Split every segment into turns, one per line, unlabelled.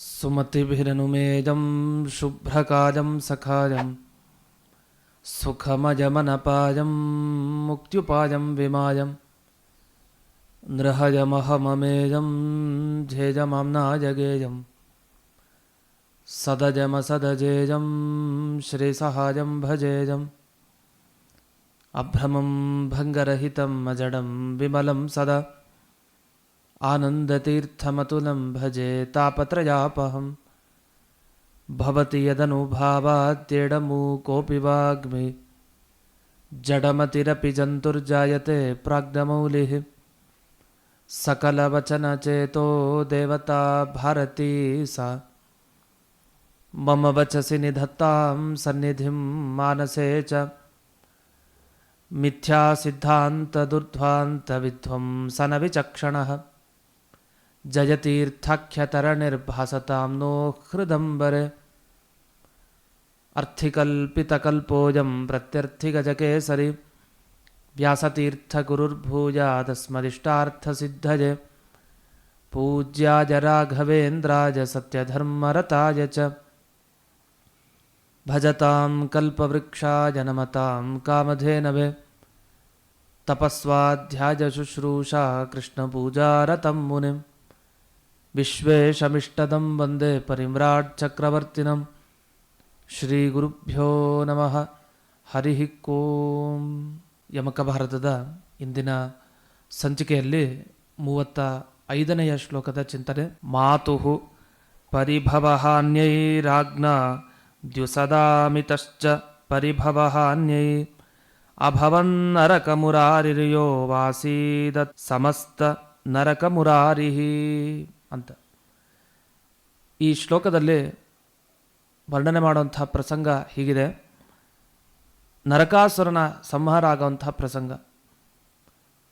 सुमतिभिरनुमेजं शुभ्रकाजं सखाजं सुखमजमनपायं मुक्त्युपायं विमायं नृहजमहममेजं झेजमाम्नाजगेयं सदजमसदजेजं श्रीसहायं भजेजम् अभ्रमं भङ्गरहितम् अजडं विमलं सदा। आनन्दतीर्थमतुलं भजे तापत्रयापहं। भवति यदनुभावाद्येडमूकोऽपि वाग्मि। जडमतिरपि जन्तुर्जायते प्राग्दमौलिः। सकलवचनचेतो देवता भारती सा। मम वचसि निधत्तां सन्निधिं मानसे च। मिथ्यासिद्धान्तदुर्ध्वान्तविध्वंसनविचक्षणः। जयतीर्थख्यतरनिर्भासताम्नो हृदम्बर। अर्थिकल्पितकल्पोजं प्रत्यर्थिगजकेसरि। व्यासतीर्थगुरुर्भूजा तस्मदिष्टार्थसिद्धये पूज्याज राघवेन्द्राज सत्यधर्मरताय च। भजतां कल्पवृक्षाय नमतां कामधेनवे। तपस्वाध्यायशुश्रूषा कृष्णपूजारतं मुनिम्। ವಿಶ್ವೇಶಮಿಷ್ಟದಂ ವಂದೇ ಪರಿಮ್ರಾಟ್ ಚಕ್ರವರ್ತಿನಂ ಶ್ರೀ ಗುರುಭ್ಯೋ ನಮಃ ಹರಿ ಕೋಂ ಯಮಕ ಭಾರತದ ಇಂದಿನ ಸಂಚಿಕೆಯಲ್ಲಿ ಮೂವತ್ತ ಐದನೆಯ ಶ್ಲೋಕದ ಚಿಂತನೆ ಮಾತು ಪರಿಭವಹಾನ್ಯೈರಾಜ್ಞ ದ್ಯುಸದಾಮಿತಶ್ಚ ಪರಿಭವಹಾನ್ಯೈ ಅಭವನ್ನರಕಮುರಾರಿರ್ಯೋ ವಾಸೀದ ಸಮಸ್ತ ನರಕಮುರಾರಿಹಿ। ಅಂತ. ಈ ಶ್ಲೋಕದಲ್ಲಿ ವರ್ಣನೆ ಮಾಡುವಂಥ ಪ್ರಸಂಗ ಹೀಗಿದೆ. ನರಕಾಸುರನ ಸಂಹಾರ ಆಗುವಂತಹ ಪ್ರಸಂಗ.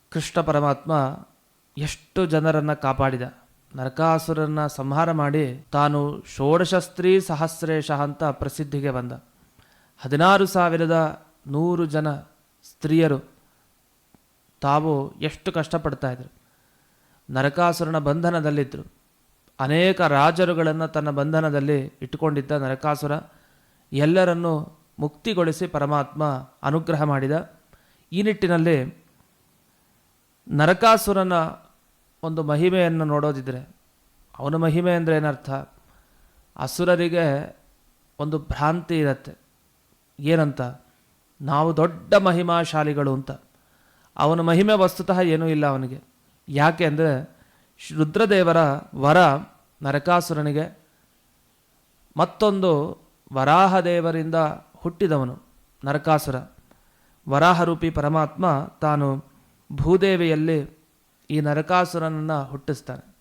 ಕೃಷ್ಣ ಪರಮಾತ್ಮ ಎಷ್ಟು ಜನರನ್ನು ಕಾಪಾಡಿದ. ನರಕಾಸುರನ ಸಂಹಾರ ಮಾಡಿ ತಾನು ಷೋಡಶಸ್ತ್ರೀ ಸಹಸ್ರೇಶ ಅಂತ ಪ್ರಸಿದ್ಧಿಗೆ ಬಂದ. ಹದಿನಾರು ಸಾವಿರದ ನೂರು ಜನ ಸ್ತ್ರೀಯರು ತಾವು ಎಷ್ಟು ಕಷ್ಟಪಡ್ತಾ ಇದ್ರು. ನರಕಾಸುರನ ಬಂಧನದಲ್ಲಿದ್ದರು. ಅನೇಕ ರಾಜರುಗಳನ್ನು ತನ್ನ ಬಂಧನದಲ್ಲಿ ಇಟ್ಟುಕೊಂಡಿದ್ದ ನರಕಾಸುರ ಎಲ್ಲರನ್ನೂ ಮುಕ್ತಿಗೊಳಿಸಿ ಪರಮಾತ್ಮ ಅನುಗ್ರಹ ಮಾಡಿದ. ಈ ನಿಟ್ಟಿನಲ್ಲಿ ನರಕಾಸುರನ ಒಂದು ಮಹಿಮೆಯನ್ನು ನೋಡೋದಿದ್ರೆ, ಅವನ ಮಹಿಮೆ ಅಂದರೆ ಏನರ್ಥ? ಅಸುರರಿಗೆ ಒಂದು ಭ್ರಾಂತಿ ಇರತ್ತೆ. ಏನಂತ? ನಾವು ದೊಡ್ಡ ಮಹಿಮಾಶಾಲಿಗಳು ಅಂತ. ಅವನ ಮಹಿಮೆ ವಸ್ತುತಃ ಏನೂ ಇಲ್ಲ ಅವನಿಗೆ. ಯಾಕೆ ಅಂದರೆ ರುದ್ರದೇವರ ವರ ನರಕಾಸುರನಿಗೆ, ಮತ್ತೊಂದು ವರಾಹ ದೇವರಿಂದ ಹುಟ್ಟಿದವನು ನರಕಾಸುರ. ವರಾಹರೂಪಿ ಪರಮಾತ್ಮ ತಾನು ಭೂದೇವಿಯಲ್ಲಿ ಈ ನರಕಾಸುರನನ್ನು ಹುಟ್ಟಿಸ್ತಾನೆ.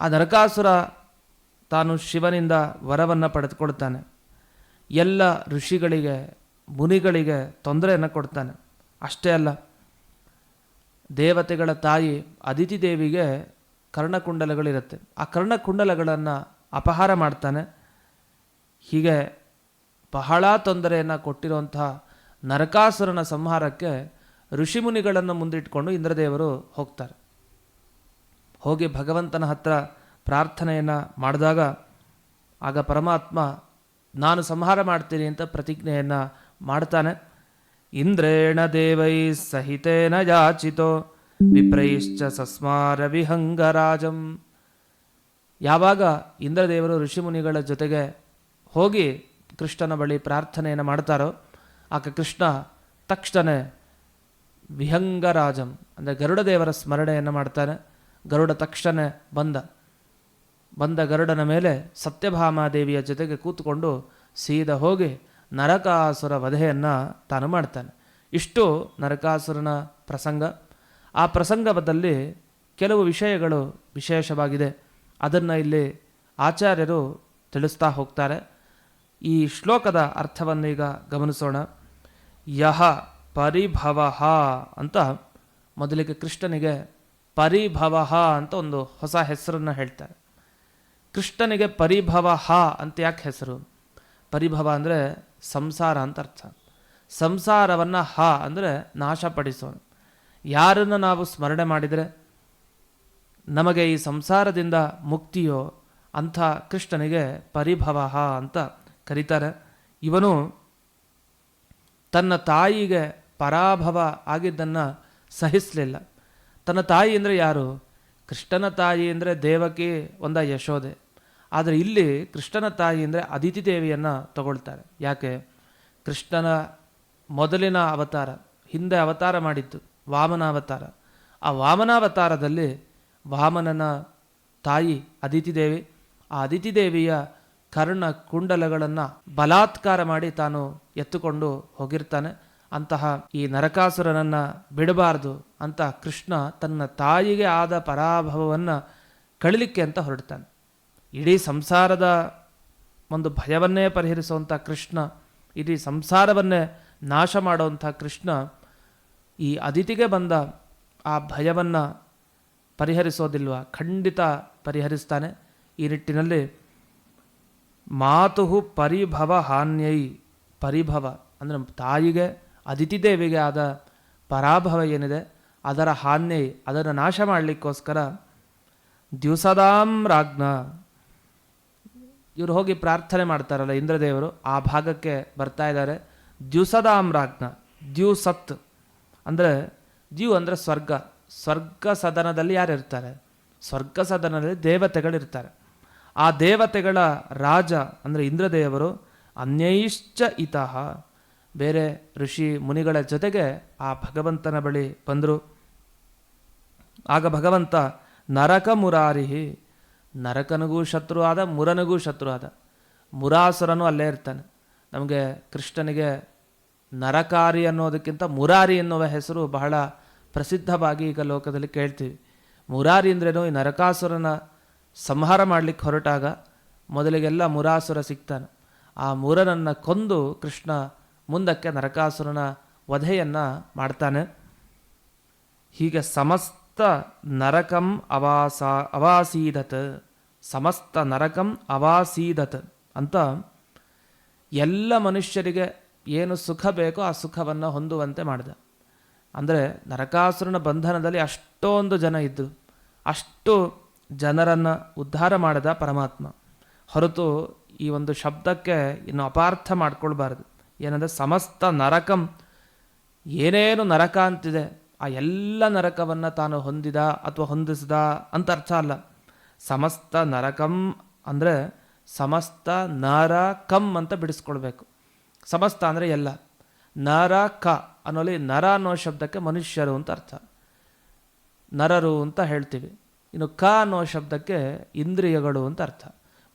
ಆ ನರಕಾಸುರ ತಾನು ಶಿವನಿಂದ ವರವನ್ನು ಪಡೆದುಕೊಳ್ತಾನೆ. ಎಲ್ಲ ಋಷಿಗಳಿಗೆ, ಮುನಿಗಳಿಗೆ ತೊಂದರೆಯನ್ನು ಕೊಡ್ತಾನೆ. ಅಷ್ಟೇ ಅಲ್ಲ ದೇವತೆಗಳ ತಾಯಿ ಅದಿತಿ ದೇವಿಗೆ ಕರ್ಣಕುಂಡಲಗಳಿರುತ್ತೆ. ಆ ಕರ್ಣಕುಂಡಲಗಳನ್ನು ಅಪಹಾರ ಮಾಡ್ತಾನೆ. ಹೀಗೆ ಬಹಳ ತೊಂದರೆಯನ್ನು ಕೊಟ್ಟಿರುವಂತಹ ನರಕಾಸುರನ ಸಂಹಾರಕ್ಕೆ ಋಷಿಮುನಿಗಳನ್ನು ಮುಂದಿಟ್ಕೊಂಡು ಇಂದ್ರದೇವರು ಹೋಗ್ತಾರೆ. ಹೋಗಿ ಭಗವಂತನ ಹತ್ರ ಪ್ರಾರ್ಥನೆಯನ್ನು ಮಾಡಿದಾಗ, ಆಗ ಪರಮಾತ್ಮ, ನಾನು ಸಂಹಾರ ಮಾಡ್ತೀನಿ ಅಂತ ಪ್ರತಿಜ್ಞೆಯನ್ನು ಮಾಡ್ತಾನೆ. ಇಂದ್ರೇಣ ದೇವೈ ಸಹಿತೇನ ಯಾಚಿತೋ ವಿಪ್ರೈಶ್ಚ ಸಸ್ಮಾರ ವಿಹಂಗರಾಜಂ. ಯಾವಾಗ ಇಂದ್ರದೇವರು ಋಷಿಮುನಿಗಳ ಜೊತೆಗೆ ಹೋಗಿ ಕೃಷ್ಣನ ಬಳಿ ಪ್ರಾರ್ಥನೆಯನ್ನು ಮಾಡ್ತಾರೋ, ಆಗ ಕೃಷ್ಣ ತಕ್ಷಣ ವಿಹಂಗರಾಜಂ, ಅಂದರೆ ಗರುಡದೇವರ ಸ್ಮರಣೆಯನ್ನು ಮಾಡ್ತಾನೆ. ಗರುಡ ತಕ್ಷಣ ಬಂದ. ಬಂದ ಗರುಡನ ಮೇಲೆ ಸತ್ಯಭಾಮಾದೇವಿಯ ಜೊತೆಗೆ ಕೂತ್ಕೊಂಡು ಸೀದ ಹೋಗಿ ನರಕಾಸುರ ವಧೆಯನ್ನು ತಾನು ಮಾಡ್ತಾನೆ. ಇಷ್ಟು ನರಕಾಸುರನ ಪ್ರಸಂಗ. ಆ ಪ್ರಸಂಗದಲ್ಲಿ ಕೆಲವು ವಿಷಯಗಳು ವಿಶೇಷವಾಗಿದೆ. ಅದನ್ನು ಇಲ್ಲಿ ಆಚಾರ್ಯರು ತಿಳಿಸ್ತಾ ಹೋಗ್ತಾರೆ. ಈ ಶ್ಲೋಕದ ಅರ್ಥವನ್ನು ಈಗ ಗಮನಿಸೋಣ. ಯಹ ಪರಿಭವ ಅಂತ ಮೊದಲಿಗೆ ಕೃಷ್ಣನಿಗೆ ಪರಿಭವ ಅಂತ ಒಂದು ಹೊಸ ಹೆಸರನ್ನು ಹೇಳ್ತಾರೆ. ಕೃಷ್ಣನಿಗೆ ಪರಿಭವ ಅಂತ ಯಾಕೆ ಹೆಸರು? ಪರಿಭವ ಅಂದರೆ ಸಂಸಾರ ಅಂತ ಅರ್ಥ. ಸಂಸಾರವನ್ನು ಹ ಅಂದರೆ ನಾಶಪಡಿಸೋಣ ಯಾರನ್ನು ನಾವು ಸ್ಮರಣೆ ಮಾಡಿದರೆ? ನಮಗೆ ಈ ಸಂಸಾರದಿಂದ ಮುಕ್ತಿಯೋ ಅಂಥ ಕೃಷ್ಣನಿಗೆ ಪರಿಭವ ಅಂತ ಕರೀತಾರೆ. ಇವನು ತನ್ನ ತಾಯಿಗೆ ಪರಾಭವ ಆಗಿದ್ದನ್ನು ಸಹಿಸಲಿಲ್ಲ. ತನ್ನ ತಾಯಿ ಅಂದರೆ ಯಾರು? ಕೃಷ್ಣನ ತಾಯಿ ಅಂದರೆ ದೇವಕಿ ಒಂದ ಯಶೋದೆ ಆದರೆ ಇಲ್ಲಿ ಕೃಷ್ಣನ ತಾಯಿ ಅಂದರೆ ಅದಿತಿ ದೇವಿಯನ್ನು ತಗೊಳ್ತಾರೆ. ಯಾಕೆ? ಕೃಷ್ಣನ ಮೊದಲಿನ ಅವತಾರ, ಹಿಂದೆ ಅವತಾರ ಮಾಡಿದ್ದು ವಾಮನಾವತಾರ ಆ ವಾಮನಾವತಾರದಲ್ಲಿ ವಾಮನನ ತಾಯಿ ಅದಿತಿ ದೇವಿ, ಆ ಅದಿತಿ ದೇವಿಯ ಕರ್ಣ ಕುಂಡಲಗಳನ್ನು ಬಲಾತ್ಕಾರ ಮಾಡಿ ತಾನು ಎತ್ತುಕೊಂಡು ಹೋಗಿರ್ತಾನೆ. ಅಂತಹ ಈ ನರಕಾಸುರನನ್ನು ಬಿಡಬಾರ್ದು ಅಂತ ಕೃಷ್ಣ ತನ್ನ ತಾಯಿಗೆ ಆದ ಪರಾಭವವನ್ನು ಕಳಿಲಿಕ್ಕೆ ಅಂತ ಹೊರಡ್ತಾನೆ. ಇಡೀ ಸಂಸಾರದ ಒಂದು ಭಯವನ್ನೇ ಪರಿಹರಿಸುವಂಥ ಕೃಷ್ಣ, ಇಡೀ ಸಂಸಾರವನ್ನೇ ನಾಶ ಮಾಡುವಂಥ ಕೃಷ್ಣ ಈ ಅದಿತಿಗೆ ಬಂದ ಆ ಭಯವನ್ನು ಪರಿಹರಿಸೋದಿಲ್ವ? ಖಂಡಿತ ಪರಿಹರಿಸ್ತಾನೆ. ಈ ನಿಟ್ಟಿನಲ್ಲಿ ಮಾತು ಪರಿಭವ ಹಾನ್ಯೈ. ಪರಿಭವ ಅಂದರೆ ತಾಯಿಗೆ, ಅದಿತಿ ದೇವಿಗೆ ಆದ ಪರಾಭವ ಏನಿದೆ, ಅದರ ಹಾನ್ಯೈ, ಅದನ್ನು ನಾಶ ಮಾಡಲಿಕ್ಕೋಸ್ಕರ ದ್ಯುಸದಾಂ ರಾಜ್ಞ. ಇವರು ಹೋಗಿ ಪ್ರಾರ್ಥನೆ ಮಾಡ್ತಾರಲ್ಲ ಇಂದ್ರದೇವರು, ಆ ಭಾಗಕ್ಕೆ ಬರ್ತಾ ಇದ್ದಾರೆ. ದ್ಯುಸದ ಅಮ್ರಾಜ್ಞ ದ್ಯುಸತ್ ಅಂದರೆ, ದ್ಯು ಅಂದರೆ ಸ್ವರ್ಗ. ಸ್ವರ್ಗ ಸದನದಲ್ಲಿ ಯಾರು ಇರ್ತಾರೆ? ಸ್ವರ್ಗ ಸದನದಲ್ಲಿ ದೇವತೆಗಳಿರ್ತಾರೆ ಆ ದೇವತೆಗಳ ರಾಜ ಅಂದರೆ ಇಂದ್ರದೇವರು ಅನ್ಯೈಶ್ಚ ಇತಃ. ಬೇರೆ ಋಷಿ ಮುನಿಗಳ ಜೊತೆಗೆ ಆ ಭಗವಂತನ ಬಳಿ ಬಂದರು. ಆಗ ಭಗವಂತ, ನರಕ ಮುರಾರಿಹಿ ನರಕನಿಗೂ ಶತ್ರು ಆದ ಮುರನಿಗೂ ಶತ್ರು ಆದ ಮುರಾಸುರನು ಅಲ್ಲೇ ಇರ್ತಾನೆ. ನಮಗೆ ಕೃಷ್ಣನಿಗೆ ನರಕಾರಿ ಅನ್ನೋದಕ್ಕಿಂತ ಮುರಾರಿ ಎನ್ನುವ ಹೆಸರು ಬಹಳ ಪ್ರಸಿದ್ಧವಾಗಿ ಈಗ ಲೋಕದಲ್ಲಿ ಕೇಳ್ತೀವಿ. ಮುರಾರಿ ಅಂದ್ರೇನು, ಈ ನರಕಾಸುರನ ಸಂಹಾರ ಮಾಡಲಿಕ್ಕೆ ಹೊರಟಾಗ ಮೊದಲಿಗೆಲ್ಲ ಮುರಾಸುರ ಸಿಗ್ತಾನೆ. ಆ ಮುರನನ್ನು ಕೊಂದು ಕೃಷ್ಣ ಮುಂದಕ್ಕೆ ನರಕಾಸುರನ ವಧೆಯನ್ನು ಮಾಡ್ತಾನೆ. ಹೀಗೆ ಸಮಸ್ತ ನರಕಂ ಅವಾಸ, ಅವಾಸೀದತ್, ಸಮಸ್ತ ನರಕಂ ಅವಾಸೀದತ್ ಅಂತ ಎಲ್ಲ ಮನುಷ್ಯರಿಗೆ ಏನು ಸುಖ ಬೇಕೋ ಆ ಸುಖವನ್ನು ಹೊಂದುವಂತೆ ಮಾಡಿದ. ಅಂದರೆ ನರಕಾಸುರನ ಬಂಧನದಲ್ಲಿ ಅಷ್ಟೊಂದು ಜನ ಇದ್ದರು ಅಷ್ಟು ಜನರನ್ನು ಉದ್ಧಾರ ಮಾಡಿದ ಪರಮಾತ್ಮ. ಹೊರತು ಈ ಒಂದು ಶಬ್ದಕ್ಕೆ ಇನ್ನು ಅಪಾರ್ಥ ಮಾಡ್ಕೊಳ್ಬಾರ್ದು. ಏನಂದರೆ ಸಮಸ್ತ ನರಕಂ, ಏನೇನು ನರಕ ಅಂತಿದೆ ಆ ಎಲ್ಲ ನರಕವನ್ನು ತಾನು ಹೊಂದಿದ ಅಥವಾ ಹೊಂದಿಸಿದ ಅಂತ ಅರ್ಥ ಅಲ್ಲ. ಸಮಸ್ತ ನರಕಂ ಅಂದರೆ ಸಮಸ್ತ ನರ ಕಂ ಅಂತ ಬಿಡಿಸ್ಕೊಳ್ಬೇಕು. ಸಮಸ್ತ ಅಂದರೆ ಎಲ್ಲ. ನರ ಕ ಅನ್ನೋಲಿ ನರ ಅನ್ನೋ ಶಬ್ದಕ್ಕೆ ಮನುಷ್ಯರು ಅಂತ ಅರ್ಥ. ನರರು ಅಂತ ಹೇಳ್ತೀವಿ. ಇನ್ನು ಕ ಅನ್ನೋ ಶಬ್ದಕ್ಕೆ ಇಂದ್ರಿಯಗಳು ಅಂತ ಅರ್ಥ.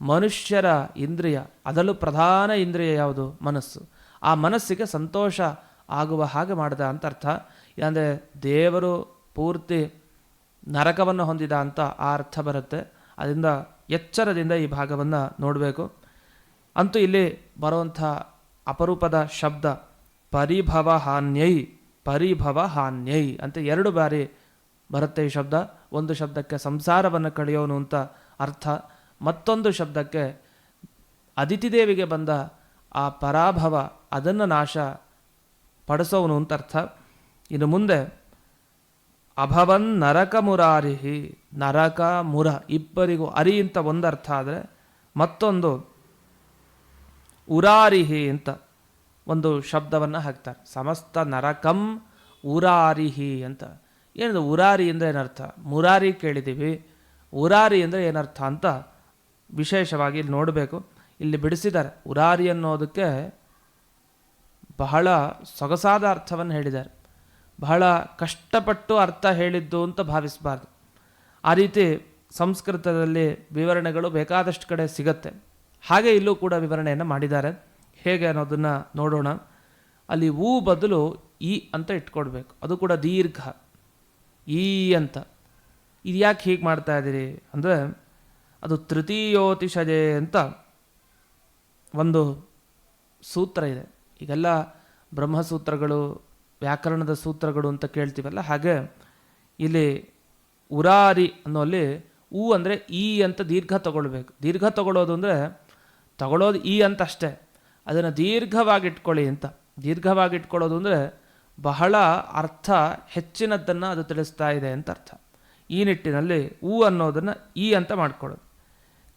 ಮನುಷ್ಯರ ಇಂದ್ರಿಯ, ಅದರಲ್ಲೂ ಪ್ರಧಾನ ಇಂದ್ರಿಯ ಯಾವುದು? ಮನಸ್ಸು. ಆ ಮನಸ್ಸಿಗೆ ಸಂತೋಷ ಆಗುವ ಹಾಗೆ ಮಾಡಿದ ಅಂತ ಅರ್ಥ. ಅಂದರೆ ದೇವರು ಪೂರ್ತಿ ನರಕವನ್ನು ಹೊಂದಿದ ಅಂತ ಆ ಅರ್ಥ ಬರುತ್ತೆ. ಅದರಿಂದ ಎಚ್ಚರದಿಂದ ಈ ಭಾಗವನ್ನು ನೋಡಬೇಕು. ಅಂತೂ ಇಲ್ಲಿ ಬರುವಂಥ ಅಪರೂಪದ ಶಬ್ದ ಪರಿಭವ ಹಾನ್ಯೈ ಪರಿಭವ ಹಾನ್ಯೈ ಅಂತ ಎರಡು ಬಾರಿ ಬರುತ್ತೆ ಈ ಶಬ್ದ. ಒಂದು ಶಬ್ದಕ್ಕೆ ಸಂಸಾರವನ್ನು ಕಳೆಯೋನು ಅಂತ ಅರ್ಥ. ಮತ್ತೊಂದು ಶಬ್ದಕ್ಕೆ ಅದಿತಿದೇವಿಗೆ ಬಂದ ಆ ಪರಾಭವ ಅದನ್ನು ನಾಶ ಪಡಿಸೋನು ಅಂತ ಅರ್ಥ. ಇನ್ನು ಮುಂದೆ, ಅಭವನ್ ನರಕ ಮುರಾರಿಹಿ, ನರಕ ಮುರ, ಇಬ್ಬರಿಗೂ ಅರಿ ಅಂತ ಒಂದರ್ಥ ಆದರೆ ಮತ್ತೊಂದು ಉರಾರಿಹಿ ಅಂತ ಒಂದು ಶಬ್ದವನ್ನು ಹಾಕ್ತಾರೆ. ಸಮಸ್ತ ನರಕಂ ಉರಾರಿಹಿ ಅಂತ. ಏನಿದೆ ಉರಾರಿ ಅಂದರೆ ಏನರ್ಥ? ಮುರಾರಿ ಕೇಳಿದ್ದೀವಿ ಉರಾರಿ ಅಂದರೆ ಏನರ್ಥ ಅಂತ ವಿಶೇಷವಾಗಿ ಇಲ್ಲಿ ನೋಡಬೇಕು. ಇಲ್ಲಿ ಬಿಡಿಸಿದ್ದಾರೆ. ಉರಾರಿ ಅನ್ನೋದಕ್ಕೆ ಬಹಳ ಸೊಗಸಾದ ಅರ್ಥವನ್ನು ಹೇಳಿದ್ದಾರೆ. ಬಹಳ ಕಷ್ಟಪಟ್ಟು ಅರ್ಥ ಹೇಳಿದ್ದು ಅಂತ ಭಾವಿಸಬಾರ್ದು. ಆ ರೀತಿ ಸಂಸ್ಕೃತದಲ್ಲಿ ವಿವರಣೆಗಳು ಬೇಕಾದಷ್ಟು ಕಡೆ ಸಿಗತ್ತೆ. ಹಾಗೆ ಇಲ್ಲೂ ಕೂಡ ವಿವರಣೆಯನ್ನು ಮಾಡಿದ್ದಾರೆ. ಹೇಗೆ ಅನ್ನೋದನ್ನು ನೋಡೋಣ. ಅಲ್ಲಿ ಊ ಬದಲು ಈ ಅಂತ ಇಟ್ಕೊಡ್ಬೇಕು. ಅದು ಕೂಡ ದೀರ್ಘ. ಈ ಅಂತ. ಇದು ಯಾಕೆ ಹೀಗೆ ಮಾಡ್ತಾ ಇದ್ದೀರಿ ಅಂದರೆ ಅದು ತೃತೀಯೋತಿಷಜೆ ಅಂತ ಒಂದು ಸೂತ್ರ ಇದೆ. ಈಗೆಲ್ಲ ಬ್ರಹ್ಮಸೂತ್ರಗಳು ವ್ಯಾಕರಣದ ಸೂತ್ರಗಳು ಅಂತ ಕೇಳ್ತೀವಲ್ಲ, ಹಾಗೆ ಇಲ್ಲಿ ಉರಾರಿ ಅನ್ನೋಲ್ಲಿ ಊ ಅಂದರೆ ಈ ಅಂತ ದೀರ್ಘ ತಗೊಳ್ಬೇಕು. ದೀರ್ಘ ತಗೊಳ್ಳೋದು ಅಂದರೆ ತಗೊಳ್ಳೋದು ಈ ಅಂತ ಅಷ್ಟೇ. ಅದನ್ನು ದೀರ್ಘವಾಗಿಟ್ಕೊಳ್ಳಿ ಅಂತ. ದೀರ್ಘವಾಗಿಟ್ಕೊಳ್ಳೋದು ಅಂದರೆ ಬಹಳ ಅರ್ಥ ಹೆಚ್ಚಿನದ್ದನ್ನು ಅದು ತಿಳಿಸ್ತಾ ಇದೆ ಅಂತ ಅರ್ಥ. ಈ ನಿಟ್ಟಿನಲ್ಲಿ ಊ ಅನ್ನೋದನ್ನು ಈ ಅಂತ ಮಾಡ್ಕೊಳ್ಳೋದು.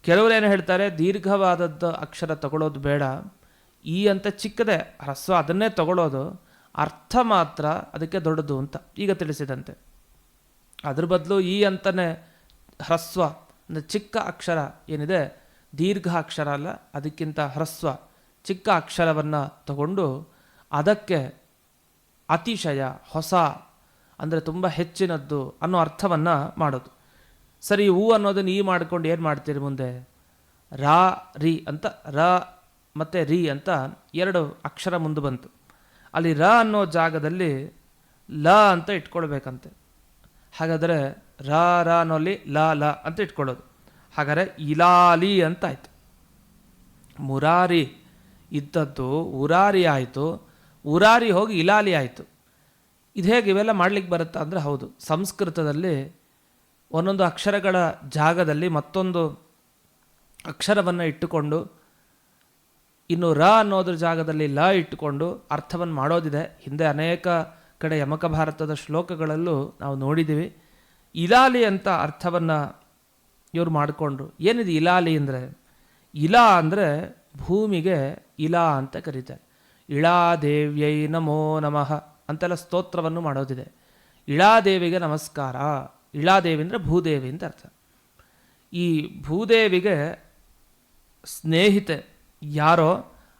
ಕೆಲವರು ಏನು ಹೇಳ್ತಾರೆ, ದೀರ್ಘವಾದದ್ದು ಅಕ್ಷರ ತಗೊಳ್ಳೋದು ಬೇಡ. ಈ ಅಂತ ಚಿಕ್ಕದೆ ಹ್ರಸ್ವ ಅದನ್ನೇ ತಗೊಳ್ಳೋದು ಅರ್ಥ ಮಾತ್ರ ಅದಕ್ಕೆ ದೊಡ್ಡದು ಅಂತ ಈಗ ತಿಳಿಸಿದಂತೆ. ಅದ್ರ ಬದಲು ಈ ಅಂತಲೇ ಹ್ರಸ್ವ, ಅಂದರೆ ಚಿಕ್ಕ ಅಕ್ಷರ ಏನಿದೆ, ದೀರ್ಘ ಅಕ್ಷರ ಅಲ್ಲ, ಅದಕ್ಕಿಂತ ಹ್ರಸ್ವ, ಚಿಕ್ಕ ಅಕ್ಷರವನ್ನು ತಗೊಂಡು ಅದಕ್ಕೆ ಅತಿಶಯ, ಹೊಸ, ಅಂದರೆ ತುಂಬ ಹೆಚ್ಚಿನದ್ದು ಅನ್ನೋ ಅರ್ಥವನ್ನು ಮಾಡೋದು. ಸರಿ ಹೂ ಅನ್ನೋದನ್ನು ಈ ಮಾಡ್ಕೊಂಡು ಏನು ಮಾಡ್ತೀರಿ ಮುಂದೆ? ರಾ, ರಿ ಅಂತ, ರ ಮತ್ತು ರಿ ಅಂತ ಎರಡು ಅಕ್ಷರ ಮುಂದೆ ಬಂತು. ಅಲ್ಲಿ ರ ಅನ್ನೋ ಜಾಗದಲ್ಲಿ ಲ ಅಂತ ಇಟ್ಕೊಳ್ಬೇಕಂತೆ. ಹಾಗಾದರೆ ರ ರ ಅನ್ನೋಲ್ಲಿ ಲ ಲ ಅಂತ ಇಟ್ಕೊಳ್ಳೋದು. ಹಾಗಾದರೆ ಇಲಾಲಿ ಅಂತ ಆಯ್ತು. ಮುರಾರಿ ಇದ್ದದ್ದು ಉರಾರಿ ಆಯಿತು. ಉರಾರಿ ಹೋಗಿ ಇಲಾಲಿ ಆಯಿತು. ಇದು ಹೇಗೆ ಇವೆಲ್ಲ ಮಾಡ್ಲಿಕ್ಕೆ ಬರುತ್ತಾ ಅಂದರೆ ಹೌದು. ಸಂಸ್ಕೃತದಲ್ಲಿ ಒಂದೊಂದು ಅಕ್ಷರಗಳ ಜಾಗದಲ್ಲಿ ಮತ್ತೊಂದು ಅಕ್ಷರವನ್ನು ಇಟ್ಟುಕೊಂಡು ಇನ್ನು ರ ಅನ್ನೋದ್ರ ಜಾಗದಲ್ಲಿ ಲ ಇಟ್ಟುಕೊಂಡು ಅರ್ಥವನ್ನು ಮಾಡೋದಿದೆ. ಹಿಂದೆ ಅನೇಕ ಕಡೆ ಯಮಕ ಭಾರತದ ಶ್ಲೋಕಗಳಲ್ಲೂ ನಾವು ನೋಡಿದ್ದೀವಿ. ಇಲಾಲಿ ಅಂತ ಅರ್ಥವನ್ನು ಇವರು ಮಾಡಿಕೊಂಡ್ರು. ಏನಿದೆ ಇಲಾಲಿ ಅಂದರೆ? ಇಲಾ ಅಂದರೆ ಭೂಮಿಗೆ ಇಲಾ ಅಂತ ಕರೀತಾರೆ. ಇಳಾದೇವ್ಯೈ ನಮೋ ನಮಃ ಅಂತೆಲ್ಲ ಸ್ತೋತ್ರವನ್ನು ಮಾಡೋದಿದೆ. ಇಳಾದೇವಿಗೆ ನಮಸ್ಕಾರ. ಇಳಾದೇವಿ ಅಂದರೆ ಭೂದೇವಿ ಅಂತ ಅರ್ಥ. ಈ ಭೂದೇವಿಗೆ ಸ್ನೇಹಿತೆ ಯಾರೋ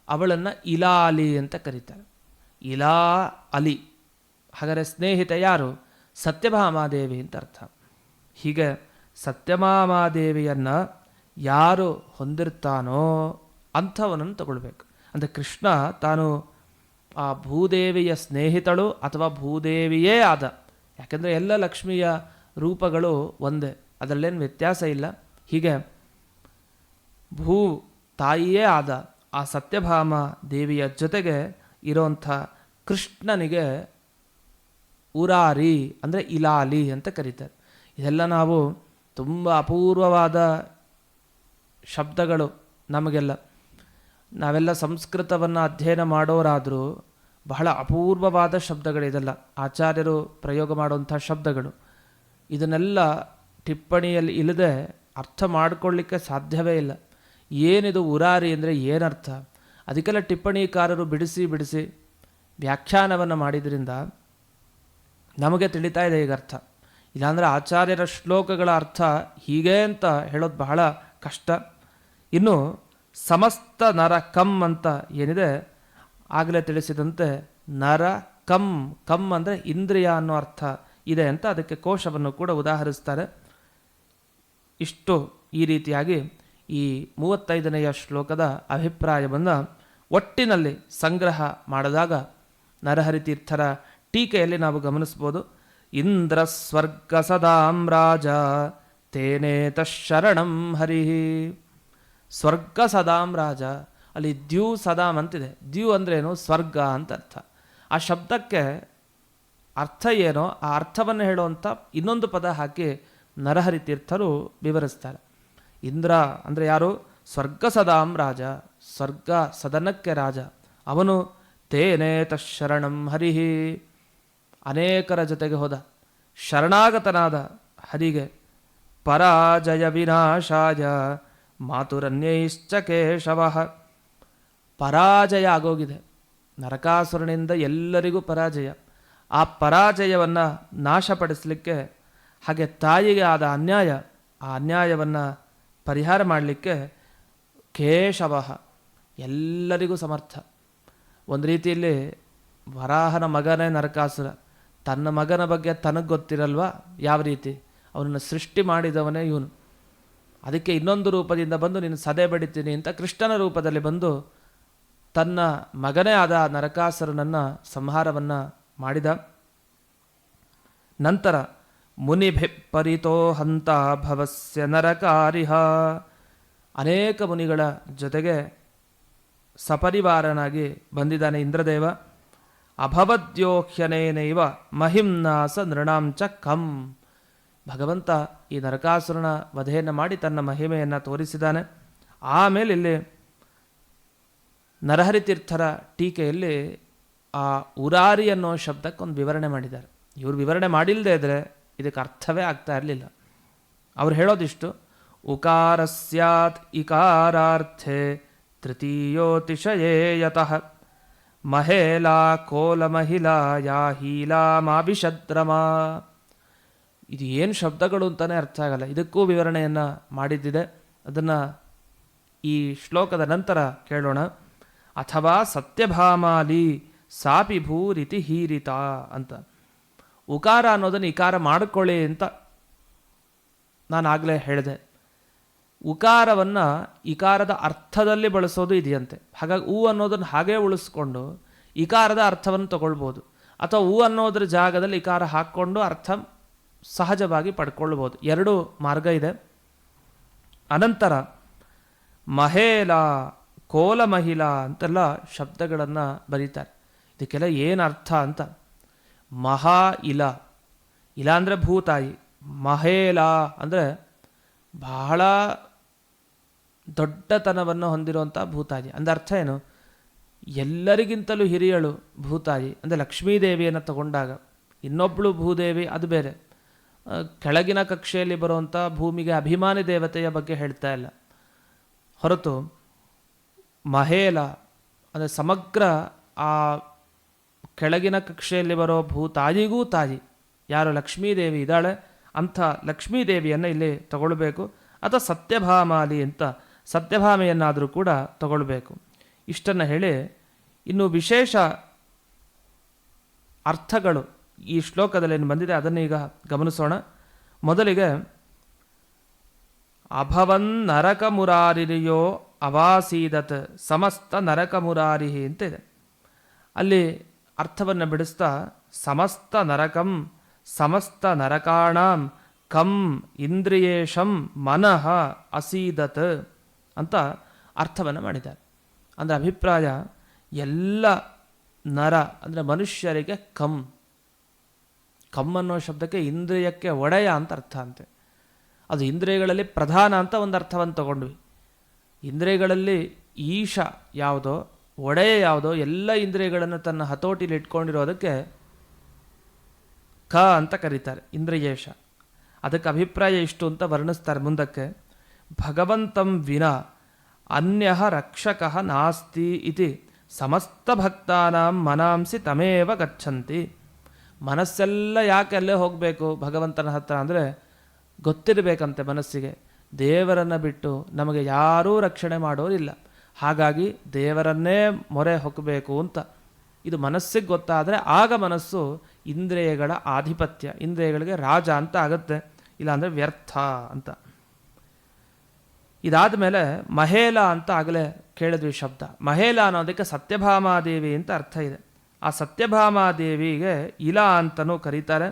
ಅವಳನ್ನು ಇಲಾಲಿ ಅಂತ ಕರೀತಾರೆ. ಇಲಾ ಅಲಿ, ಹಾಗಾದರೆ ಸ್ನೇಹಿತ ಯಾರು? ಸತ್ಯಭಾಮಾದೇವಿ ಅಂತ ಅರ್ಥ. ಹೀಗೆ ಸತ್ಯಭಾಮಾದೇವಿಯನ್ನು ಯಾರು ಹೊಂದಿರ್ತಾನೋ ಅಂಥವನನ್ನು ತಗೊಳ್ಬೇಕು. ಅಂದರೆ ಕೃಷ್ಣ ತಾನು ಆ ಭೂದೇವಿಯ ಸ್ನೇಹಿತಳು ಅಥವಾ ಭೂದೇವಿಯೇ ಆದ. ಯಾಕೆಂದರೆ ಎಲ್ಲ ಲಕ್ಷ್ಮಿಯ ರೂಪಗಳು ಒಂದೇ, ಅದರಲ್ಲೇನು ವ್ಯತ್ಯಾಸ ಇಲ್ಲ. ಹೀಗೆ ಭೂ ತಾಯಿಯೇ ಆದ ಆ ಸತ್ಯಭಾಮ ದೇವಿಯ ಜೊತೆಗೆ ಇರೋಂಥ ಕೃಷ್ಣನಿಗೆ ಉರಾರಿ ಅಂದರೆ ಇಲಾಲಿ ಅಂತ ಕರೀತಾರೆ. ಇದೆಲ್ಲ ನಾವು ತುಂಬ ಅಪೂರ್ವವಾದ ಶಬ್ದಗಳು ನಮಗೆಲ್ಲ. ನಾವೆಲ್ಲ ಸಂಸ್ಕೃತವನ್ನು ಅಧ್ಯಯನ ಮಾಡೋರಾದರೂ ಬಹಳ ಅಪೂರ್ವವಾದ ಶಬ್ದಗಳಿದೆಲ್ಲ ಆಚಾರ್ಯರು ಪ್ರಯೋಗ ಮಾಡುವಂಥ ಶಬ್ದಗಳು. ಇದನ್ನೆಲ್ಲ ಟಿಪ್ಪಣಿಯಲ್ಲಿ ಇಲ್ಲದೆ ಅರ್ಥ ಮಾಡಿಕೊಳ್ಳಿಕ್ಕೆ ಸಾಧ್ಯವೇ ಇಲ್ಲ. ಏನಿದು ಉರಾರಿ ಅಂದರೆ ಏನರ್ಥ? ಅದಕ್ಕೆಲ್ಲ ಟಿಪ್ಪಣಿಕಾರರು ಬಿಡಿಸಿ ಬಿಡಿಸಿ ವ್ಯಾಖ್ಯಾನವನ್ನು ಮಾಡಿದ್ರಿಂದ ನಮಗೆ ತಿಳಿತಾ ಇದೆ ಈಗ ಅರ್ಥ. ಇಲ್ಲಾಂದರೆ ಆಚಾರ್ಯರ ಶ್ಲೋಕಗಳ ಅರ್ಥ ಹೀಗೆ ಅಂತ ಹೇಳೋದು ಬಹಳ ಕಷ್ಟ. ಇನ್ನು ಸಮಸ್ತ ನರ ಕಮ್ ಅಂತ ಏನಿದೆ ಆಗಲೇ ತಿಳಿಸಿದಂತೆ ನರ ಕಮ್ ಕಮ್ ಅಂದರೆ ಇಂದ್ರಿಯ ಅನ್ನೋ ಅರ್ಥ ಇದೆ ಅಂತ ಅದಕ್ಕೆ ಕೋಶವನ್ನು ಕೂಡ ಉದಾಹರಿಸ್ತಾರೆ. ಇಷ್ಟು ಈ ರೀತಿಯಾಗಿ ಈ ಮೂವತ್ತೈದನೆಯ ಶ್ಲೋಕದ ಅಭಿಪ್ರಾಯವನ್ನು ಒಟ್ಟಿನಲ್ಲಿ ಸಂಗ್ರಹ ಮಾಡಿದಾಗ ನರಹರಿ ತೀರ್ಥರ ಟೀಕೆಯಲ್ಲಿ ನಾವು ಗಮನಿಸ್ಬೋದು ಇಂದ್ರ ಸ್ವರ್ಗ ಸದಾಂ ರಾಜ ತೇನೇತ ಶರಣಂ ಹರಿ. ಸ್ವರ್ಗ ಸದಾಂ ರಾಜ, ಅಲ್ಲಿ ದ್ಯೂ ಸದಾಂ ಅಂತಿದೆ. ದ್ಯೂ ಅಂದ್ರೇನು ಸ್ವರ್ಗ ಅಂತ ಅರ್ಥ ಆ ಶಬ್ದಕ್ಕೆ ಅರ್ಥ ಏನೋ? ಆ ಅರ್ಥವನ್ನು ಹೇಳುವಂಥ ಇನ್ನೊಂದು ಪದ ಹಾಕಿ ನರಹರಿ ತೀರ್ಥರು ವಿವರಿಸ್ತಾರೆ. ಇಂದ್ರ ಅಂದರೆ ಯಾರು? ಸ್ವರ್ಗ ಸದಾಂ ರಾಜ, ಸ್ವರ್ಗ ಸದನಕ್ಕೆ ರಾಜ. ಅವನು ತೇನೇ ಶರಣಂ ಹರಿಹಿ. ಅನೇಕರ ಜೊತೆಗೆ ಹೋದ. ಶರಣಾಗತನಾದ ಹರಿಗೆ, ಪರಾಜಯ ವಿನಾಶಾಯ ಮಾತುರನ್ಯೈಶ್ಚ ಕೇಶವ. ಪರಾಜಯ ಆಗೋಗಿದೆ. ನರಕಾಸುರನಿಂದ ಎಲ್ಲರಿಗೂ ಪರಾಜಯ. ಆ ಪರಾಜಯವನ್ನು ನಾಶಪಡಿಸಲಿಕ್ಕೆ ಹಾಗೆ ತಾಯಿಗೆ ಆದ ಅನ್ಯಾಯ, ಆ ಅನ್ಯಾಯವನ್ನು ಪರಿಹಾರ ಮಾಡಲಿಕ್ಕೆ ಕೇಶವ ಎಲ್ಲರಿಗೂ ಸಮರ್ಥ. ಒಂದು ರೀತಿಯಲ್ಲಿ ವರಾಹನ ಮಗನೇ ನರಕಾಸುರ. ತನ್ನ ಮಗನ ಬಗ್ಗೆ ತನಗೆ ಗೊತ್ತಿರಲ್ವಾ? ಯಾವ ರೀತಿ? ಅವನನ್ನು ಸೃಷ್ಟಿ ಮಾಡಿದವನೇ ಇವನು. ಅದಕ್ಕೆ ಇನ್ನೊಂದು ರೂಪದಿಂದ ಬಂದು ನೀನು ಸದೆ ಬಡಿತೀನಿ ಅಂತ ಕೃಷ್ಣನ ರೂಪದಲ್ಲಿ ಬಂದು ತನ್ನ ಮಗನೇ ಆದ ನರಕಾಸುರನನ್ನು ಸಂಹಾರವನ್ನು ಮಾಡಿದ. ನಂತರ ಮುನಿಭಿಪ್ಪರಿತೋ ಹಂತ ಭವಸ್ಯ ನರಕಾರಿಹ. ಅನೇಕ ಮುನಿಗಳ ಜೊತೆಗೆ ಸಪರಿವಾರನಾಗಿ ಬಂದಿದ್ದಾನೆ ಇಂದ್ರದೇವ. ಅಭವದ್ಯೋಹ್ಯನೇನೈವ ಮಹಿಂನಾಸ ನೃಣಾಂಚ ಕಂ ಭಗವಂತ ಈ ನರಕಾಸುರನ ವಧೆಯನ್ನು ಮಾಡಿ ತನ್ನ ಮಹಿಮೆಯನ್ನು ತೋರಿಸಿದ್ದಾನೆ. ಆಮೇಲೆ ಇಲ್ಲಿ ನರಹರಿ ತೀರ್ಥರ ಟೀಕೆಯಲ್ಲಿ ಆ ಉರಾರಿ ಅನ್ನೋ ಶಬ್ದಕ್ಕೊಂದು ವಿವರಣೆ ಮಾಡಿದ್ದಾರೆ. ಇವರು ವಿವರಣೆ ಮಾಡಿಲ್ಲದೆ ಇದ್ದರೆ ಇದಕ್ಕೆ ಅರ್ಥವೇ ಆಗ್ತಾ ಇರಲಿಲ್ಲ. ಅವ್ರು ಹೇಳೋದಿಷ್ಟು ಉಕಾರ ಸ್ಯಾತ್ ಇಕಾರಾರ್ಥೆ ತೃತೀಯೋತಿಶಯೇ ಯತಃ ಮಹೇಲಾ ಕೋಲ ಮಹಿಲಾ ಯಾ ಹೀಲಾ ಮಾಭಿಷದ್ರಮ ಇದು ಏನು ಶಬ್ದಗಳು ಅಂತಲೇ ಅರ್ಥ ಆಗಲ್ಲ. ಇದಕ್ಕೂ ವಿವರಣೆಯನ್ನು ಮಾಡಿದ್ದಿದೆ. ಅದನ್ನು ಈ ಶ್ಲೋಕದ ನಂತರ ಕೇಳೋಣ. ಅಥವಾ ಸತ್ಯಭಾಮಾಲಿ ಸಾಪಿ ಭೂರಿತಿ ಹೀರಿತ ಅಂತ. ಉಕಾರ ಅನ್ನೋದನ್ನು ಇಕಾರ ಮಾಡಿಕೊಳ್ಳಿ ಅಂತ ನಾನು ಆಗಲೇ ಹೇಳಿದೆ. ಉಕಾರವನ್ನು ಇಕಾರದ ಅರ್ಥದಲ್ಲಿ ಬಳಸೋದು ಇದೆಯಂತೆ. ಹಾಗಾಗಿ ಹೂ ಅನ್ನೋದನ್ನು ಹಾಗೇ ಉಳಿಸ್ಕೊಂಡು ಇಕಾರದ ಅರ್ಥವನ್ನು ತಗೊಳ್ಬೋದು. ಅಥವಾ ಹೂ ಅನ್ನೋದ್ರ ಜಾಗದಲ್ಲಿ ಇಕಾರ ಹಾಕ್ಕೊಂಡು ಅರ್ಥ ಸಹಜವಾಗಿ ಪಡ್ಕೊಳ್ಬೋದು. ಎರಡು ಮಾರ್ಗ ಇದೆ. ಅನಂತರ ಮಹೇಲ ಕೋಲ ಮಹಿಳಾ ಅಂತೆಲ್ಲ ಶಬ್ದಗಳನ್ನು ಬರೀತಾರೆ. ಇದಕ್ಕೆಲ್ಲ ಏನು ಅರ್ಥ ಅಂತ. ಮಹಾ ಇಲ. ಇಲ ಅಂದರೆ ಭೂತಾಯಿ. ಮಹೇಲ ಅಂದರೆ ಬಹಳ ದೊಡ್ಡತನವನ್ನು ಹೊಂದಿರುವಂಥ ಭೂತಾಯಿ. ಅಂದ ಅರ್ಥ ಏನು? ಎಲ್ಲರಿಗಿಂತಲೂ ಹಿರಿಯಳು ಭೂತಾಯಿ. ಅಂದರೆ ಲಕ್ಷ್ಮೀದೇವಿಯನ್ನು ತಗೊಂಡಾಗ ಇನ್ನೊಬ್ಬಳು ಭೂದೇವಿ ಅದು ಬೇರೆ. ಕೆಳಗಿನ ಕಕ್ಷೆಯಲ್ಲಿ ಬರುವಂಥ ಭೂಮಿಗೆ ಅಭಿಮಾನಿ ದೇವತೆಯ ಬಗ್ಗೆ ಹೇಳ್ತಾ ಇಲ್ಲ. ಹೊರತು ಮಹೇಲ ಅಂದರೆ ಸಮಗ್ರ ಆ ಕೆಳಗಿನ ಕಕ್ಷೆಯಲ್ಲಿ ಬರೋ ಭೂತಾಯಿಗೂ ತಾಯಿ ಯಾರು ಲಕ್ಷ್ಮೀದೇವಿ ಇದ್ದಾಳೆ, ಅಂಥ ಲಕ್ಷ್ಮೀದೇವಿಯನ್ನು ಇಲ್ಲಿ ತಗೊಳ್ಬೇಕು. ಅಥವಾ ಸತ್ಯಭಾಮಾಲಿ ಅಂತ ಸತ್ಯಭಾಮೆಯನ್ನಾದರೂ ಕೂಡ ತಗೊಳ್ಬೇಕು. ಇಷ್ಟನ್ನು ಹೇಳಿ, ಇನ್ನು ವಿಶೇಷ ಅರ್ಥಗಳು ಈ ಶ್ಲೋಕದಲ್ಲಿ ಏನು ಬಂದಿದೆ. ಅದನ್ನು ಈಗ ಗಮನಿಸೋಣ. ಮೊದಲಿಗೆ, ಅಭವನ್ ನರಕ ಮುರಾರಿರಿಯೋ ಅವಾಸೀದತ್ ಸಮಸ್ತ ನರಕ ಮುರಾರಿಹಿ ಅಂತ ಇದೆ. ಅಲ್ಲಿ ಅರ್ಥವನ್ನು ಬಿಡಿಸ್ತಾ, ಸಮಸ್ತ ನರಕಂ, ಸಮಸ್ತ ನರಕಾಣಂ, ಕಂ ಇಂದ್ರಿಯೇಶಂ ಮನಃ ಅಸೀದತ್ ಅಂತ ಅರ್ಥವನ್ನು ಮಾಡಿದ್ದಾರೆ. ಅಂದರೆ ಅಭಿಪ್ರಾಯ, ಎಲ್ಲ ನರ, ಅಂದರೆ ಮನುಷ್ಯರಿಗೆ ಕಂ. ಕಮ್ ಅನ್ನೋ ಶಬ್ದಕ್ಕೆ ಇಂದ್ರಿಯಕ್ಕೆ ಒಡೆಯ ಅಂತ ಅರ್ಥ ಅಂತೆ. ಅದು ಇಂದ್ರಿಯಗಳಲ್ಲಿ ಪ್ರಧಾನ ಅಂತ ಒಂದು ಅರ್ಥವನ್ನು ತಗೊಂಡ್ವಿ. ಇಂದ್ರಿಯಗಳಲ್ಲಿ ಈಶ ಯಾವುದೋ ಒಡೆಯ ಯಾವುದೋ ಎಲ್ಲ ಇಂದ್ರಿಯಗಳನ್ನು ತನ್ನ ಹತೋಟಿಲಿ ಇಟ್ಕೊಂಡಿರೋದಕ್ಕೆ ಕ ಅಂತ ಕರೀತಾರೆ, ಇಂದ್ರಿಯೇಶ. ಅದಕ್ಕೆ ಅಭಿಪ್ರಾಯ ಇಷ್ಟು ಅಂತ ವರ್ಣಿಸ್ತಾರೆ ಮುಂದಕ್ಕೆ. ಭಗವಂತಂ ವಿನ ಅನ್ಯ ರಕ್ಷಕ ನಾಸ್ತಿ ಇತಿ ಸಮಸ್ತ ಭಕ್ತಾನಾಂ ಮನಾಂಸಿ ತಮೇವ ಗಚ್ಚಂತಿ ಮನಸ್ಸೆಲ್ಲ ಯಾಕೆ ಅಲ್ಲೇ ಹೋಗಬೇಕು ಭಗವಂತನ ಹತ್ರ ಅಂದರೆ ಗೊತ್ತಿರಬೇಕಂತೆ ಮನಸ್ಸಿಗೆ. ದೇವರನ್ನು ಬಿಟ್ಟು ನಮಗೆ ಯಾರೂ ರಕ್ಷಣೆ ಮಾಡೋರಿಲ್ಲ. ಹಾಗಾಗಿ ದೇವರನ್ನೇ ಮೊರೆ ಹೊಕ್ಕಬೇಕು ಅಂತ. ಇದು ಮನಸ್ಸಿಗೆ ಗೊತ್ತಾದರೆ ಆಗ ಮನಸ್ಸು ಇಂದ್ರಿಯಗಳ ಆಧಿಪತ್ಯ, ಇಂದ್ರಿಯಗಳಿಗೆ ರಾಜ ಅಂತ ಆಗುತ್ತೆ, ಇಲ್ಲಾಂದರೆ ವ್ಯರ್ಥ ಅಂತ. ಇದಾದ ಮೇಲೆ ಮಹೇಲ ಅಂತ ಆಗಲೇ ಕೇಳಿದ್ವಿ ಶಬ್ದ. ಮಹೇಲ ಅನ್ನೋದಕ್ಕೆ ಸತ್ಯಭಾಮಾದೇವಿ ಅಂತ ಅರ್ಥ ಇದೆ. ಆ ಸತ್ಯಭಾಮಾದೇವಿಗೆ ಇಲ ಅಂತಲೂ ಕರೀತಾರೆ,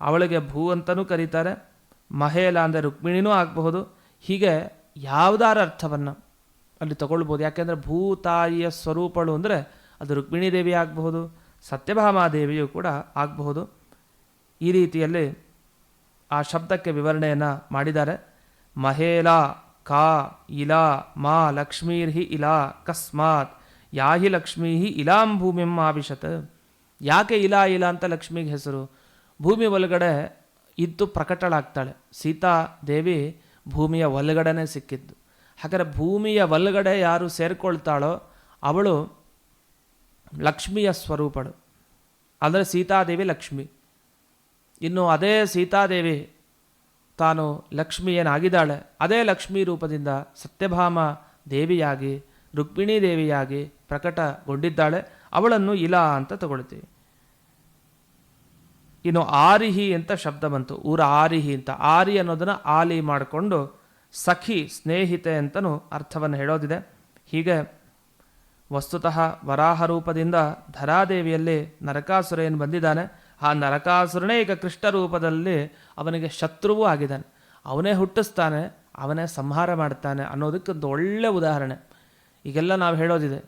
ಅವಳಿಗೆ ಭೂ ಅಂತಲೂ ಕರೀತಾರೆ, ಮಹೇಲ ಅಂದರೆ ರುಕ್ಮಿಣಿನೂ ಆಗಬಹುದು. ಹೀಗೆ ಯಾವುದಾರ ಅರ್ಥವನ್ನು. ಅಲ್ಲಿ ತಗೊಳ್ಬೋದು ಯಾಕೆಂದರೆ ಭೂತಾಯಿಯ ಸ್ವರೂಪಗಳು ಅಂದರೆ ಅದು ರುಕ್ಮಿಣಿ ದೇವಿ ಆಗಬಹುದು ಸತ್ಯಭಾಮಾದೇವಿಯು ಕೂಡ ಆಗಬಹುದು. ಈ ರೀತಿಯಲ್ಲಿ ಆ ಶಬ್ದಕ್ಕೆ ವಿವರಣೆಯನ್ನು ಮಾಡಿದ್ದಾರೆ. ಮಹೇಲಾ, ಕಾ, ಇಲಾ, ಮಾ ಲಕ್ಷ್ಮೀರ್ಹಿ ಇಲಾ, ಕಸ್ಮಾತ್ ಯಾಹಿ ಲಕ್ಷ್ಮೀ ಹಿ ಇಲಾಂ ಭೂಮಿಂ ಆವಿಶತ್. ಯಾಕೆ ಇಲಾ ಇಲಾ ಅಂತ ಲಕ್ಷ್ಮಿಗೆ ಹೆಸರು? ಭೂಮಿ ಒಳಗಡೆ ಇದ್ದು ಪ್ರಕಟಳಾಗ್ತಾಳೆ. ಸೀತಾ ದೇವಿ ಭೂಮಿಯ ಒಳಗಡೆನೇ ಸಿಕ್ಕಿದ್ದು. ಹಾಗಾದರೆ ಭೂಮಿಯ ಒಳಗಡೆ ಯಾರು ಸೇರಿಕೊಳ್ತಾಳೋ ಅವಳು ಲಕ್ಷ್ಮಿಯ ಸ್ವರೂಪಳು. ಅಂದರೆ ಸೀತಾದೇವಿ ಲಕ್ಷ್ಮಿ. ಇನ್ನು ಅದೇ ಸೀತಾದೇವಿ ತಾನು ಲಕ್ಷ್ಮಿ ಏನಾಗಿದ್ದಾಳೆ ಅದೇ ಲಕ್ಷ್ಮಿ ರೂಪದಿಂದ ಸತ್ಯಭಾಮ ದೇವಿಯಾಗಿ, ರುಕ್ಮಿಣಿ ದೇವಿಯಾಗಿ ಪ್ರಕಟಗೊಂಡಿದ್ದಾಳೆ, ಅವಳನ್ನು ಇಲ ಅಂತ ತಗೊಳ್ತೀವಿ. ಇನ್ನು ಆರಿಹಿ ಅಂತ ಶಬ್ದ ಬಂತು, ಊರ ಆರಿಹಿ ಅಂತ. ಆರಿ ಅನ್ನೋದನ್ನು ಆಲಿ ಮಾಡಿಕೊಂಡು ಸಖಿ ಸ್ನೇಹಿತೆ ಅಂತಲೂ ಅರ್ಥವನ್ನು ಹೇಳೋದಿದೆ. ಹೀಗೆ ವಸ್ತುತಃ ವರಾಹ ರೂಪದಿಂದ ಧರಾದೇವಿಯಲ್ಲಿ ನರಕಾಸುರ ಏನು ಬಂದಿದ್ದಾನೆ. ಆ ನರಕಾಸುರನೇ ಈಗ ಕೃಷ್ಣ ರೂಪದಲ್ಲಿ ಅವನಿಗೆ ಶತ್ರುವೂ ಆಗಿದ್ದಾನೆ. ಅವನೇ ಹುಟ್ಟಿಸ್ತಾನೆ, ಅವನೇ ಸಂಹಾರ ಮಾಡ್ತಾನೆ ಅನ್ನೋದಕ್ಕೊಂದು ಒಳ್ಳೆ ಉದಾಹರಣೆ. ಈಗೆಲ್ಲ ನಾವು ಹೇಳೋದಿದೆ,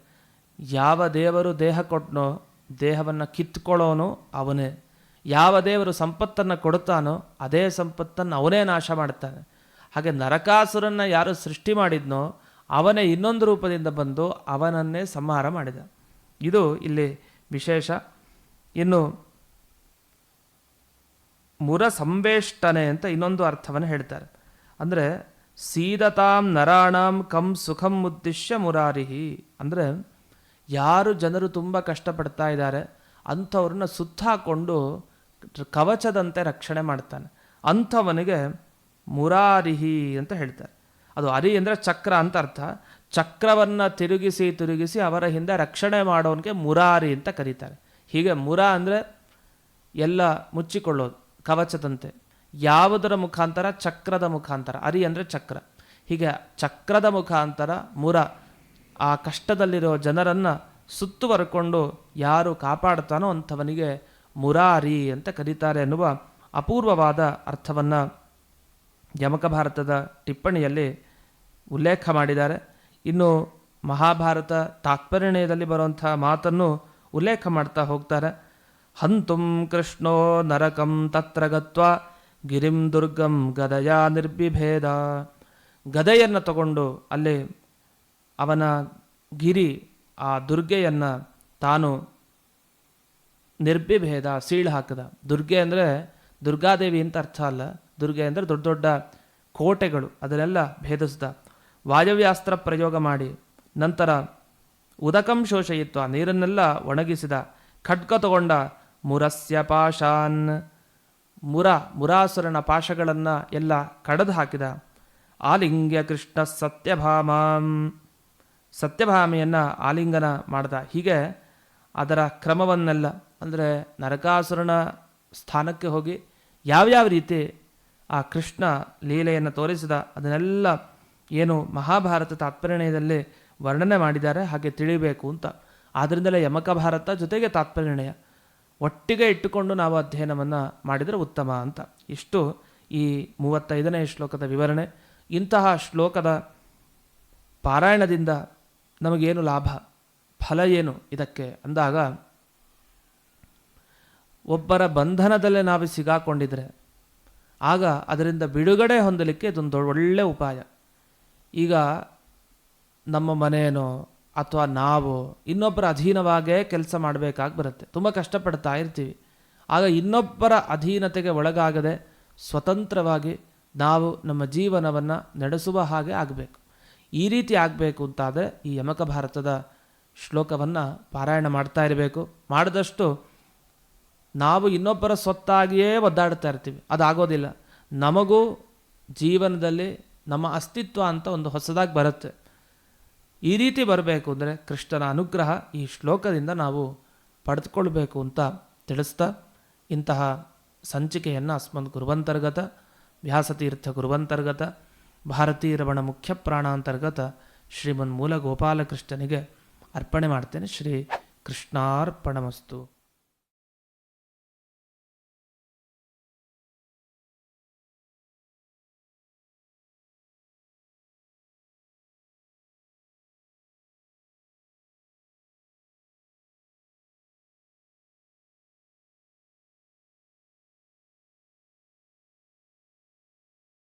ಯಾವ ದೇವರು ದೇಹ ಕೊಟ್ಟನೋ ದೇಹವನ್ನು ಕಿತ್ಕೊಳ್ಳೋನು ಅವನೇ. ಯಾವ ದೇವರು ಸಂಪತ್ತನ್ನು ಕೊಡುತ್ತಾನೋ, ಅದೇ ಸಂಪತ್ತನ್ನು ಅವನೇ ನಾಶ ಮಾಡ್ತಾನೆ. ಹಾಗೆ ನರಕಾಸುರನ್ನು ಯಾರು ಸೃಷ್ಟಿ ಮಾಡಿದ್ನೋ ಅವನೇ ಇನ್ನೊಂದು ರೂಪದಿಂದ ಬಂದು ಅವನನ್ನೇ ಸಂಹಾರ ಮಾಡಿದ. ಇದು ಇಲ್ಲಿ ವಿಶೇಷ. ಇನ್ನು ಮುರ ಸಂವೇಷ್ಟನೆ ಅಂತ ಇನ್ನೊಂದು ಅರ್ಥವನ್ನು ಹೇಳ್ತಾರೆ. ಅಂದರೆ ಸೀದತಾಂ ನರಾಣಾಂ ಕಂ ಸುಖಂ ಉದ್ದಿಶ್ಯ ಮುರಾರಿಹಿ. ಅಂದರೆ ಯಾರು ಜನರು ತುಂಬ ಕಷ್ಟಪಡ್ತಾ ಇದ್ದಾರೆ, ಅಂಥವ್ರನ್ನ ಸುತ್ತಾಕೊಂಡು ಕವಚದಂತೆ ರಕ್ಷಣೆ ಮಾಡ್ತಾನೆ. ಅಂಥವನಿಗೆ ಮುರಾರಿಹಿ ಅಂತ ಹೇಳ್ತಾರೆ. ಅದು ಅರಿ ಅಂದರೆ ಚಕ್ರ ಅಂತ ಅರ್ಥ. ಚಕ್ರವನ್ನು ತಿರುಗಿಸಿ ತಿರುಗಿಸಿ ಅವರ ಹಿಂದೆ ರಕ್ಷಣೆ ಮಾಡೋನಿಗೆ ಮುರಾರಿ ಅಂತ ಕರೀತಾರೆ. ಹೀಗೆ ಮುರ ಅಂದರೆ ಎಲ್ಲ ಮುಚ್ಚಿಕೊಳ್ಳೋದು, ಕವಚದಂತೆ. ಯಾವುದರ ಮುಖಾಂತರ? ಚಕ್ರದ ಮುಖಾಂತರ. ಅರಿ ಅಂದರೆ ಚಕ್ರ. ಹೀಗೆ ಚಕ್ರದ ಮುಖಾಂತರ ಮುರ. ಆ ಕಷ್ಟದಲ್ಲಿರೋ ಜನರನ್ನು ಸುತ್ತುವರ್ಕೊಂಡು ಯಾರು ಕಾಪಾಡ್ತಾನೋ ಅಂಥವನಿಗೆ ಮುರಾರಿ ಅಂತ ಕರೀತಾರೆ ಎನ್ನುವ ಅಪೂರ್ವವಾದ ಅರ್ಥವನ್ನು ಯಮಕ ಭಾರತದ ಟಿಪ್ಪಣಿಯಲ್ಲಿ ಉಲ್ಲೇಖ ಮಾಡಿದ್ದಾರೆ. ಇನ್ನು ಮಹಾಭಾರತ ತಾತ್ಪರ್ಯದಲ್ಲಿ ಬರುವಂಥ ಮಾತನ್ನು ಉಲ್ಲೇಖ ಮಾಡ್ತಾ ಹೋಗ್ತಾರೆ. ಹಂತುಂ ಕೃಷ್ಣೋ ನರಕಂ ತತ್ರ ಗತ್ವ ಗಿರಿಂ ದುರ್ಗಂ ಗದಯ ನಿರ್ಬಿಭೇದ. ಗದೆಯನ್ನು ತಗೊಂಡು ಅಲ್ಲಿ ಅವನ ಗಿರಿ, ಆ ದುರ್ಗೆಯನ್ನು ತಾನು ನಿರ್ಬಿಭೇದ, ಸೀಳು ಹಾಕದ. ದುರ್ಗೆ ಅಂದರೆ ದುರ್ಗಾದೇವಿ ಅಂತ ಅರ್ಥ ಅಲ್ಲ. ದುರ್ಗೆ ಅಂದರೆ ದೊಡ್ಡ ದೊಡ್ಡ ಕೋಟೆಗಳು, ಅದನ್ನೆಲ್ಲ ಭೇದಿಸ್ದ. ವಾಯವ್ಯಾಸ್ತ್ರ ಪ್ರಯೋಗ ಮಾಡಿ, ನಂತರ ಉದಕಂ ಶೋಷಯಿತ್ವ, ನೀರನ್ನೆಲ್ಲ ಒಣಗಿಸಿದ. ಖಡ್ಗ ತಗೊಂಡ ಮುರಸ್ಯ ಪಾಶಾನ್ ಮುರ, ಮುರಾಸುರನ ಪಾಶಗಳನ್ನು ಎಲ್ಲ ಕಡದು ಹಾಕಿದ ಆಲಿಂಗ್ಯ ಕೃಷ್ಣ ಸತ್ಯಭಾಮಾಂ. ಸತ್ಯಭಾಮೆಯನ್ನು ಆಲಿಂಗನ ಮಾಡ್ದ. ಹೀಗೆ ಅದರ ಕ್ರಮವನ್ನೆಲ್ಲ, ಅಂದರೆ ನರಕಾಸುರನ ಸ್ಥಾನಕ್ಕೆ ಹೋಗಿ ಯಾವ್ಯಾವ ರೀತಿ ಆ ಕೃಷ್ಣ ಲೀಲೆಯನ್ನು ತೋರಿಸಿದ ಅದನ್ನೆಲ್ಲ ಏನು ಮಹಾಭಾರತ ತಾತ್ಪರ್ಯದಲ್ಲಿ ವರ್ಣನೆ ಮಾಡಿದ್ದಾರೆ, ಹಾಗೆ ತಿಳಿಬೇಕು ಅಂತ. ಆದ್ದರಿಂದಲೇ ಯಮಕ ಭಾರತ ಜೊತೆಗೆ ತಾತ್ಪರ್ಯಣಯ. ಒಟ್ಟಿಗೆ ಇಟ್ಟುಕೊಂಡು ನಾವು ಅಧ್ಯಯನವನ್ನು ಮಾಡಿದರೆ ಉತ್ತಮ ಅಂತ. ಇಷ್ಟು ಈ ಮೂವತ್ತೈದನೇ ಶ್ಲೋಕದ ವಿವರಣೆ. ಇಂತಹ ಶ್ಲೋಕದ ಪಾರಾಯಣದಿಂದ ನಮಗೇನು ಲಾಭ? ಫಲ ಏನು ಇದಕ್ಕೆ? ಅಂದಾಗ, ಒಬ್ಬರ ಬಂಧನದಲ್ಲೇ ನಾವು ಸಿಗಾಕೊಂಡಿದ್ರೆ ಆಗ ಅದರಿಂದ ಬಿಡುಗಡೆ ಹೊಂದಲಿಕ್ಕೆ ಇದೊಂದು ಒಳ್ಳೆಯ ಉಪಾಯ. ಈಗ ನಮ್ಮ ಮನೆಯೋ ಅಥವಾ ನಾವು ಇನ್ನೊಬ್ಬರ ಅಧೀನವಾಗೇ ಕೆಲಸ ಮಾಡಬೇಕಾಗಿ ಬರುತ್ತೆ. ತುಂಬ ಕಷ್ಟಪಡ್ತಾ ಇರ್ತೀವಿ. ಆಗ ಇನ್ನೊಬ್ಬರ ಅಧೀನತೆಗೆ ಒಳಗಾಗದೆ ಸ್ವತಂತ್ರವಾಗಿ ನಾವು ನಮ್ಮ ಜೀವನವನ್ನು ನಡೆಸುವ ಹಾಗೆ ಆಗಬೇಕು. ಈ ರೀತಿ ಆಗಬೇಕು ಅಂತಾದರೆ ಈ ಯಮಕ ಭಾರತದ ಶ್ಲೋಕವನ್ನು ಪಾರಾಯಣ ಮಾಡ್ತಾ ಇರಬೇಕು. ಮಾಡಿದಷ್ಟು ನಾವು ಇನ್ನೊಬ್ಬರ ಸ್ವತ್ತಾಗಿಯೇ ಒದ್ದಾಡ್ತಾ ಇರ್ತೀವಿ. ಅದಾಗೋದಿಲ್ಲ. ನಮಗೂ ಜೀವನದಲ್ಲಿ ನಮ್ಮ ಅಸ್ತಿತ್ವ ಅಂತ ಒಂದು ಹೊಸದಾಗಿ ಬರುತ್ತೆ. ಈ ರೀತಿ ಬರಬೇಕು ಅಂದರೆ ಕೃಷ್ಣನ ಅನುಗ್ರಹ ಈ ಶ್ಲೋಕದಿಂದ ನಾವು ಪಡೆದುಕೊಳ್ಬೇಕು ಅಂತ ತಿಳಿಸ್ತಾ ಇಂತಹ ಸಂಚಿಕೆಯನ್ನು ಅಸ್ಮದ್ ಗುರುವಂತರ್ಗತ, ವ್ಯಾಸತೀರ್ಥ ಗುರುವಂತರ್ಗತ ಭಾರತೀರಮಣ ಮುಖ್ಯ ಪ್ರಾಣಾಂತರ್ಗತ ಶ್ರೀಮನ್ ಮೂಲ ಗೋಪಾಲಕೃಷ್ಣನಿಗೆ ಅರ್ಪಣೆ ಮಾಡ್ತೇನೆ. ಶ್ರೀ ಕೃಷ್ಣಾರ್ಪಣಮಸ್ತು.